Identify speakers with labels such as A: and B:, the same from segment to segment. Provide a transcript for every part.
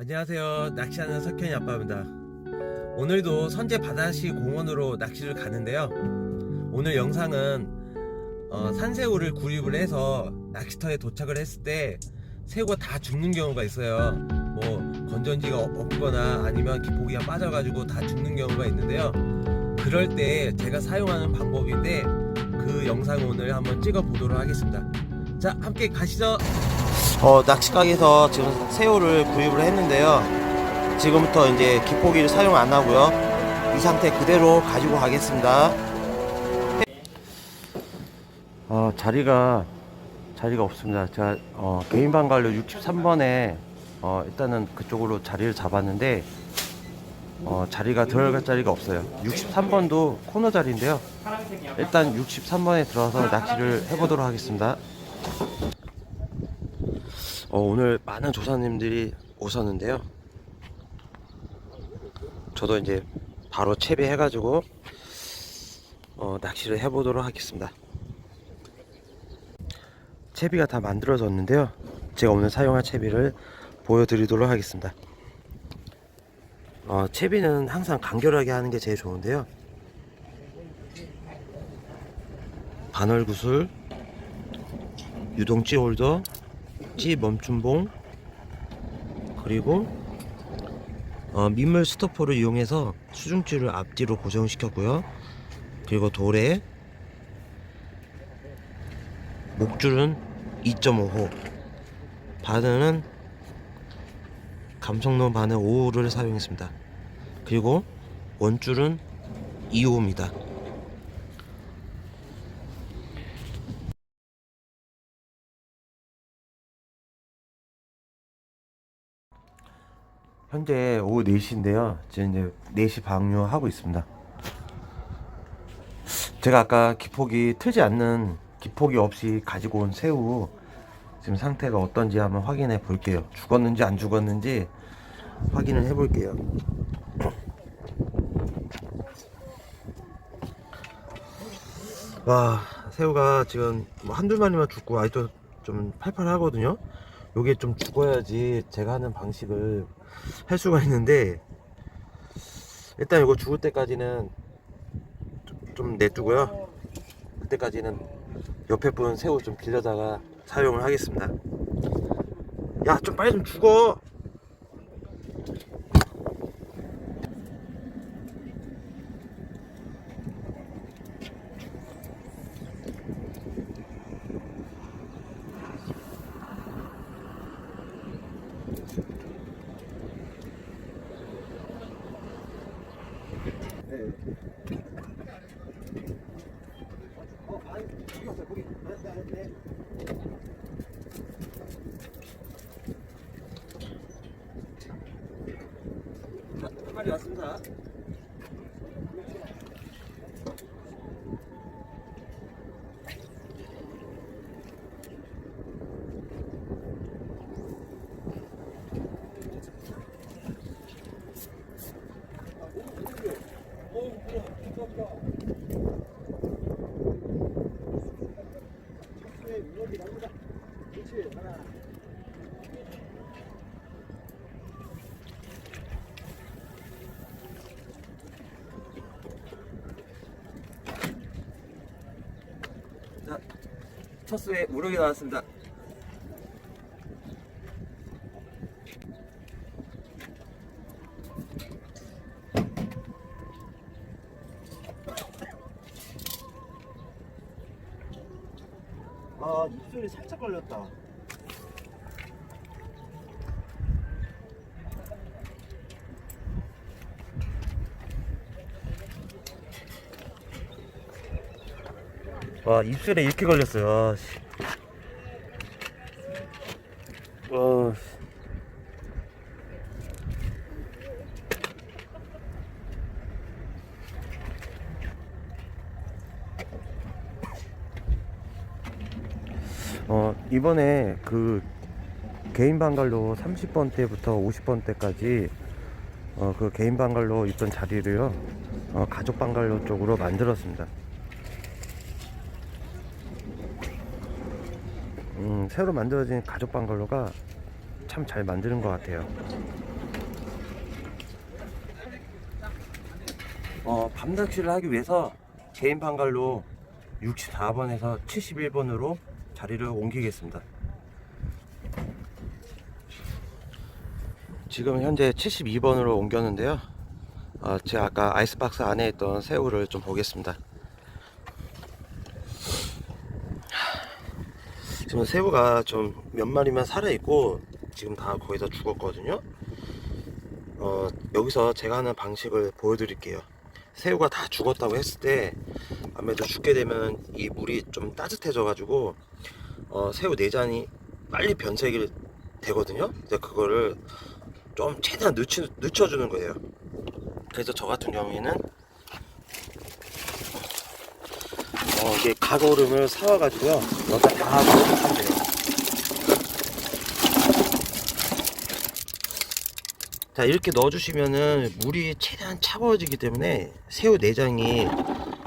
A: 안녕하세요. 낚시하는 석현이 아빠입니다. 오늘도 선제 바다시 공원으로 낚시를 가는데요. 오늘 영상은 어, 산새우를 구입을 해서 낚시터에 도착을 했을 때 새우가 다 죽는 경우가 있어요. 뭐 건전지가 없거나 아니면 기포기가 빠져가지고 다 죽는 경우가 있는데요. 그럴 때 제가 사용하는 방법인데 그 영상을 오늘 한번 찍어 보도록 하겠습니다. 자, 함께 가시죠. 어, 낚시 가게에서 지금 새우를 구입을 했는데요. 지금부터 이제 기포기를 사용 안 하고요. 이 상태 그대로 가지고 가겠습니다. 어, 자리가 자리가 없습니다. 제가 어, 개인 방관료 63번에 어, 일단은 그쪽으로 자리를 잡았는데 어, 자리가 들어갈 자리가 없어요. 63번도 코너 자리인데요. 일단 63번에 들어가서 낚시를 해보도록 하겠습니다. 어, 오늘 많은 조사님들이 오셨는데요. 저도 이제 바로 채비해가지고 어, 낚시를 해보도록 하겠습니다. 채비가 다 만들어졌는데요. 제가 오늘 사용할 채비를 보여드리도록 하겠습니다. 어, 채비는 항상 간결하게 하는 게 제일 좋은데요. 반월 구슬, 유동찌 홀더, 찌 멈춤봉, 그리고 어, 민물 스토퍼를 이용해서 수중찌를 앞뒤로 고정시켰고요. 그리고 돌에 목줄은 2.5호, 바늘은 감성론 바늘 5호를 사용했습니다. 그리고 원줄은 2호입니다. 현재 오후 4시인데요. 지금 이제 4시 방류하고 있습니다. 제가 아까 기폭이 트지 않는 기폭이 없이 가지고 온 새우 지금 상태가 어떤지 한번 확인해 볼게요. 죽었는지 안 죽었는지 확인을 해 볼게요. 와, 새우가 지금 뭐 마리만 죽고 아직도 좀 팔팔하거든요. 요게 좀 죽어야지 제가 하는 방식을 할 수가 있는데 일단 이거 죽을 때까지는 좀, 좀 내두고요. 그때까지는 옆에 분 새우 좀 빌려다가 사용을 하겠습니다. 야, 좀 빨리 좀 죽어. 한 자, 첫 수에 우럭이 나왔습니다. 아, 입술이 살짝 걸렸다. 와 입술에 이렇게 걸렸어요. 아, 씨. 와. 씨. 어 이번에 그 개인 방갈로 30번 때부터 50번 때까지 어 그 개인 방갈로 있던 자리를요 어 가족 방갈로 쪽으로 만들었습니다. 음, 새로 만들어진 가족 방글로가 참 잘 만드는 것 같아요. 어, 밤낚시를 하기 위해서 개인 방갈로 64번에서 71번으로 자리를 옮기겠습니다. 지금 현재 72번으로 옮겼는데요. 어, 제가 아까 아이스박스 안에 있던 새우를 좀 보겠습니다. 지금 새우가 좀 몇 마리만 살아있고 지금 다 거의 다 죽었거든요. 어, 여기서 제가 하는 방식을 보여드릴게요. 새우가 다 죽었다고 했을 때 아무래도 죽게 되면 이 물이 좀 따뜻해져 가지고 어, 새우 내장이 빨리 변색이 되거든요. 근데 그거를 좀 최대한 늦추, 늦춰주는 거예요. 그래서 저 같은 경우에는 어, 이게 가거름을 사와가지고요. 여기다 다 넣어주시면 돼요. 자 이렇게 넣어주시면은 물이 최대한 차가워지기 때문에 새우 내장이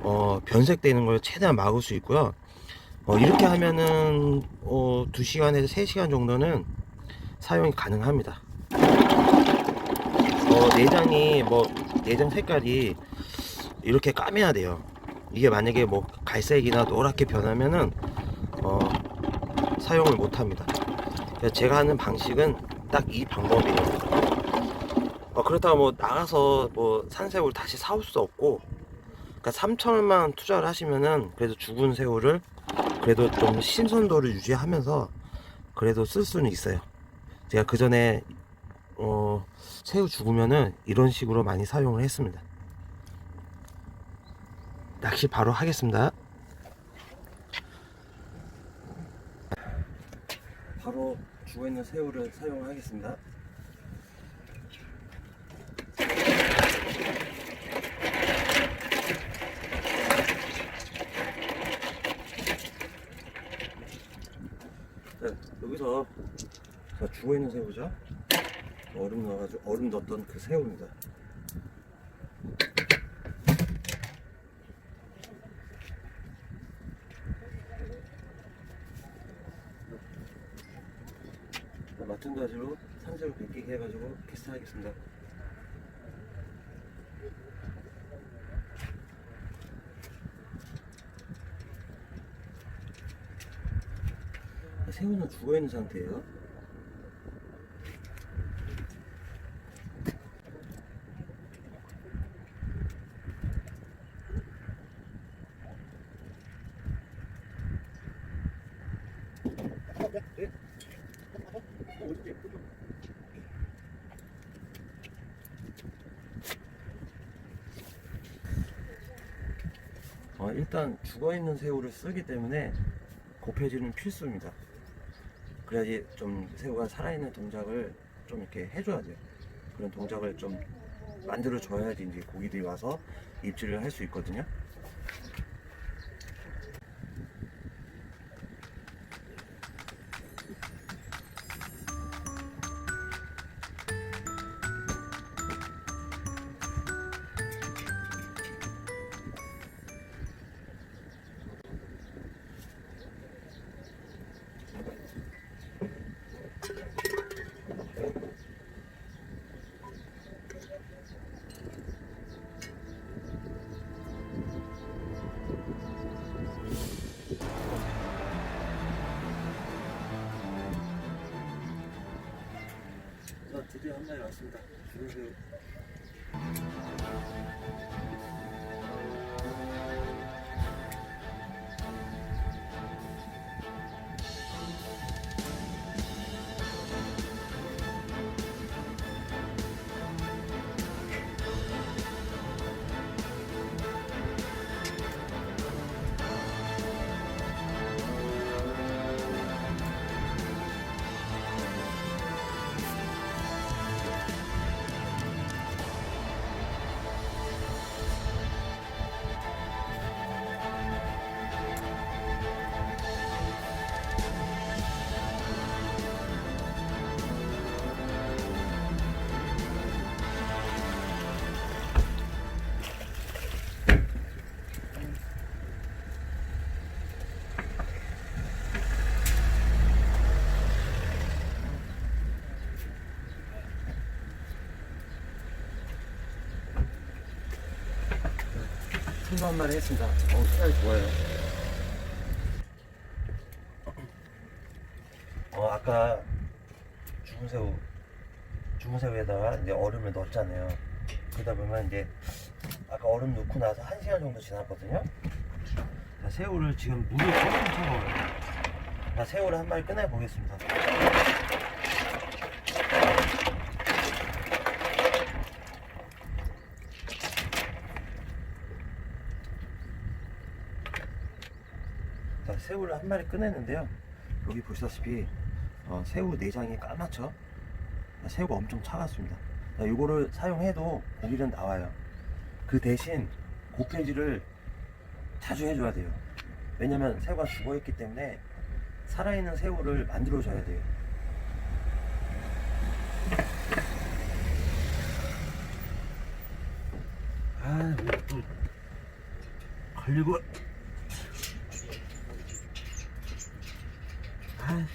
A: 어, 변색되는 걸 최대한 막을 수 있고요. 어, 이렇게 하면은 어, 2시간에서 3시간 정도는 사용이 가능합니다. 어, 내장이 뭐 내장 색깔이 이렇게 까매야 돼요. 이게 만약에 뭐 갈색이나 노랗게 변하면은 어, 사용을 못 합니다. 그래서 제가 하는 방식은 딱 이 방법이에요. 어, 그렇다고 뭐 나가서 뭐 산새우를 다시 사올 수 없고 그러니까 3천원만 투자를 하시면은 그래도 죽은 새우를 그래도 좀 신선도를 유지하면서 그래도 쓸 수는 있어요. 제가 그 전에 어, 새우 죽으면은 이런 식으로 많이 사용을 했습니다. 낚시 바로 하겠습니다. 바로 죽어 있는 새우를 사용하겠습니다. 네, 여기서 자, 죽어 있는 새우죠. 얼음 넣어가지고 얼음 넣었던 그 새우입니다. 자, 마찬가지로 산새우 뺏기게 해가지고 키스하겠습니다. 새우는 죽어 있는 상태예요. 어, 일단 죽어 있는 새우를 쓰기 때문에 곱해지는 필수입니다. 그래야지 좀 새우가 살아있는 동작을 좀 이렇게 해줘야 돼요. 그런 동작을 좀 만들어 줘야지 이제 고기들이 와서 입질을 할 수 있거든요. 한 마리 왔습니다. 생도 한 마리 했습니다. 어, 색깔이 좋아요. 어, 아까 죽은 새우, 죽은 새우에다가 이제 얼음을 넣었잖아요. 그러다 보면 이제 아까 얼음 넣고 나서 한 시간 정도 지났거든요. 자, 새우를 지금 물이 조금 차가워요. 자, 새우를 한 마리 꺼내 보겠습니다. 자, 새우를 한 마리 꺼냈는데요. 여기 보시다시피 어, 새우 내장이 까맣죠? 자, 새우가 엄청 차갑습니다. 자, 이거를 사용해도 고기는 나와요. 그 대신 고패질을 자주 해줘야 돼요. 왜냐면 새우가 죽어있기 때문에 살아있는 새우를 만들어줘야 돼요. 아, 왜또 걸리고. 아.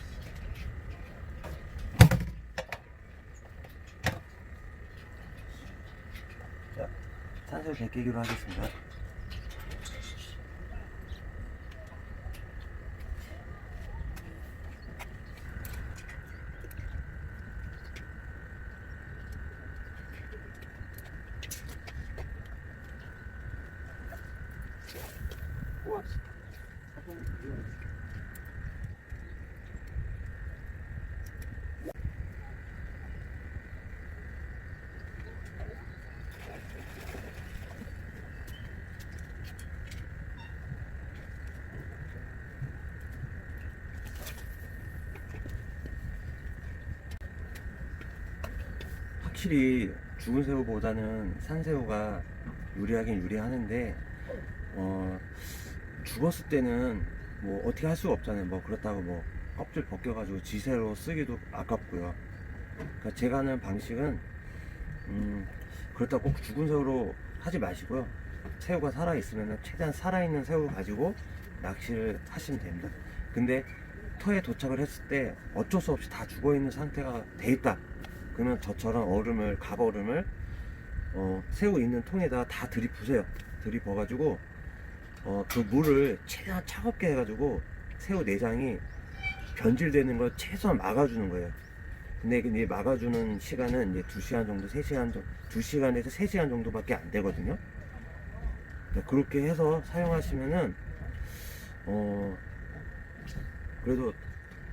A: 자, 산소 100개기로 하겠습니다. 우와. 확실히 죽은 새우보다는 산새우가 유리하긴 유리하는데 어, 죽었을 때는 뭐 어떻게 할 수가 없잖아요. 뭐 그렇다고 뭐 껍질 벗겨가지고 지새로 쓰기도 아깝고요. 그러니까 제가 하는 방식은 음, 그렇다고 꼭 죽은 새우로 하지 마시고요. 새우가 살아 있으면 최대한 살아있는 새우 가지고 낚시를 하시면 됩니다. 근데 터에 도착을 했을 때 어쩔 수 없이 다 죽어 있는 상태가 돼 있다. 그러면 저처럼 얼음을 갑얼음을 어, 새우 있는 통에다 다 들이부세요. 들이부어가지고 어, 그 물을 최대한 차갑게 해가지고 새우 내장이 변질되는 걸 최소한 막아주는 거예요. 근데 이제 막아주는 시간은 이제 2시간 정도, 3시간 정도, 2시간에서 3시간 정도밖에 안 되거든요. 그러니까 그렇게 해서 사용하시면은, 어, 그래도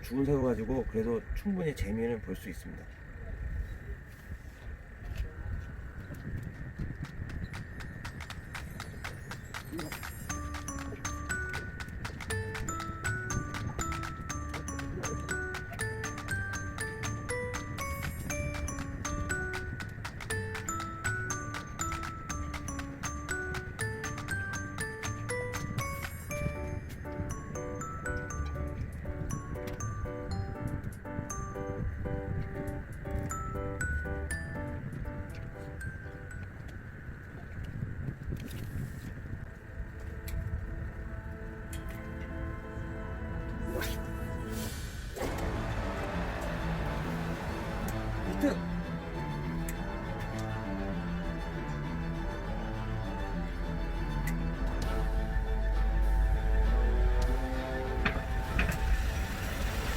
A: 죽은 새우 가지고 그래도 충분히 재미는 볼 수 있습니다. 히트!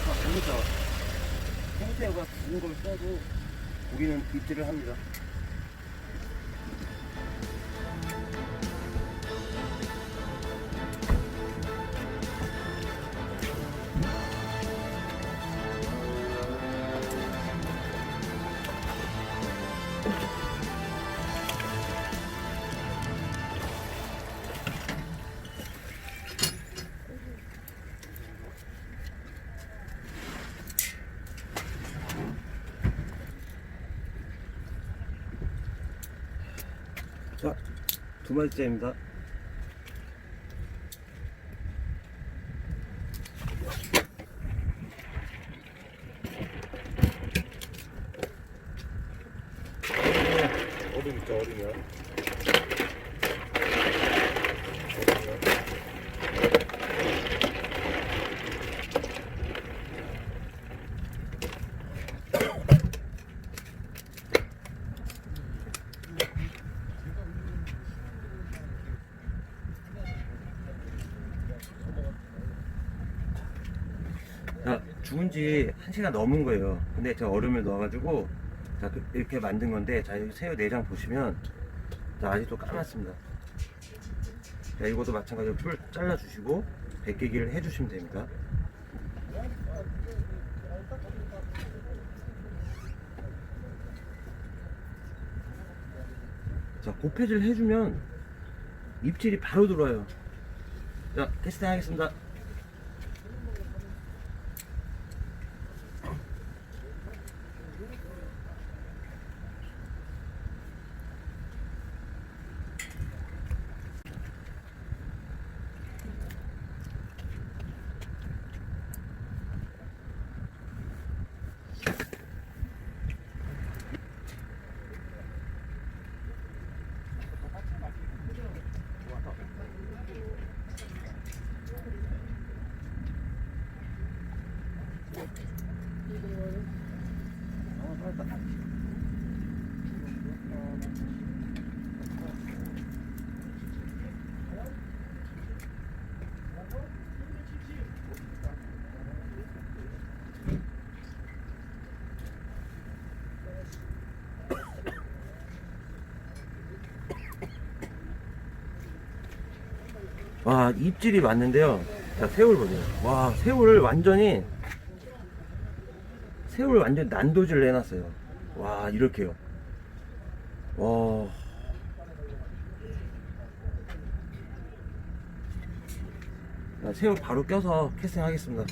A: 아, 재밌다. 생새우가 구운 걸 써도 고기는 입질을 합니다. 자, 두 마리째입니다. 자, 죽은 지 1시간 넘은 거예요. 근데 제가 얼음을 넣어가지고 자, 그- 이렇게 만든 건데 자, 여기 새우 내장 보시면 자, 아직도 까맣습니다. 자, 이것도 마찬가지로 풀 잘라주시고 벗기기를 해주시면 됩니다. 자, 고패질 해주면 입질이 바로 들어와요. 자, 캐스팅 하겠습니다. 와 입질이 맞는데요. 자 새우를 보세요. 와 새우를 완전히 새우를 완전 난도질을 해놨어요. 와 이렇게요. 와. 자, 새우 바로 껴서 캐스팅 하겠습니다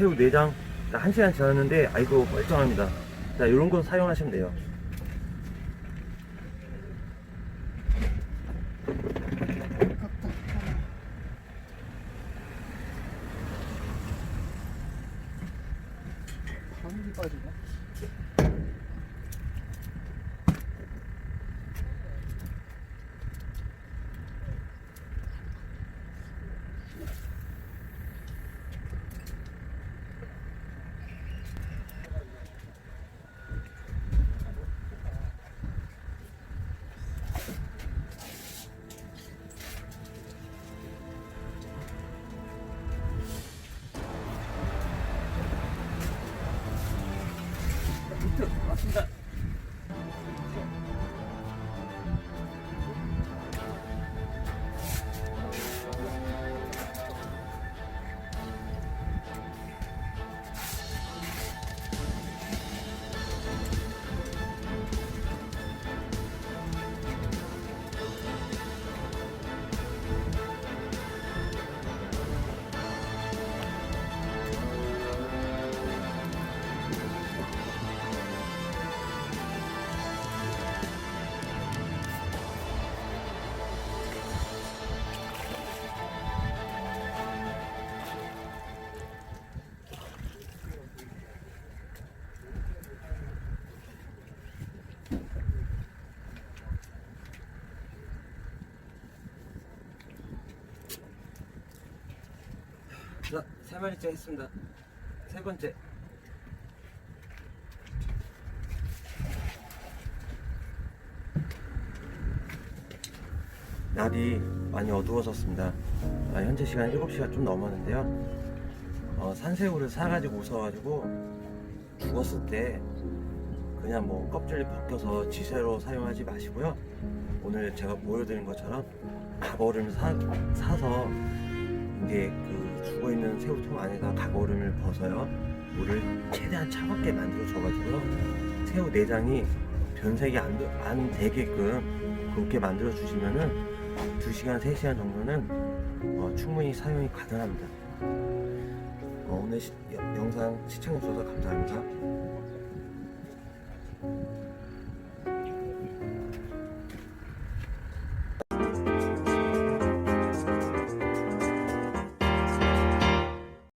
A: 새우 내장 자, 1시간 지났는데 아이고 멀쩡합니다 자 이런 거 사용하시면 돼요
B: 바늘이 빠지네.
A: 자, 세 마리째 했습니다. 세 번째. 날이 많이 어두워졌습니다. 아, 현재 시간 7시가 좀 넘었는데요. 어, 산새우를 사가지고 오셔가지고 죽었을 때 그냥 뭐 껍질이 벗겨서 지세로 사용하지 마시고요. 오늘 제가 보여드린 것처럼 가거름을 사, 사서 이제 그 죽어 있는 새우통 안에다 가거름을 벗어요. 물을 최대한 차갑게 만들어 줘가지고요. 새우 내장이 변색이 안, 되- 안 되게끔 그렇게 만들어 주시면은 2시간, 3시간 정도는 어, 충분히 사용이 가능합니다. 어, 오늘 시- 여- 영상 시청해주셔서 감사합니다.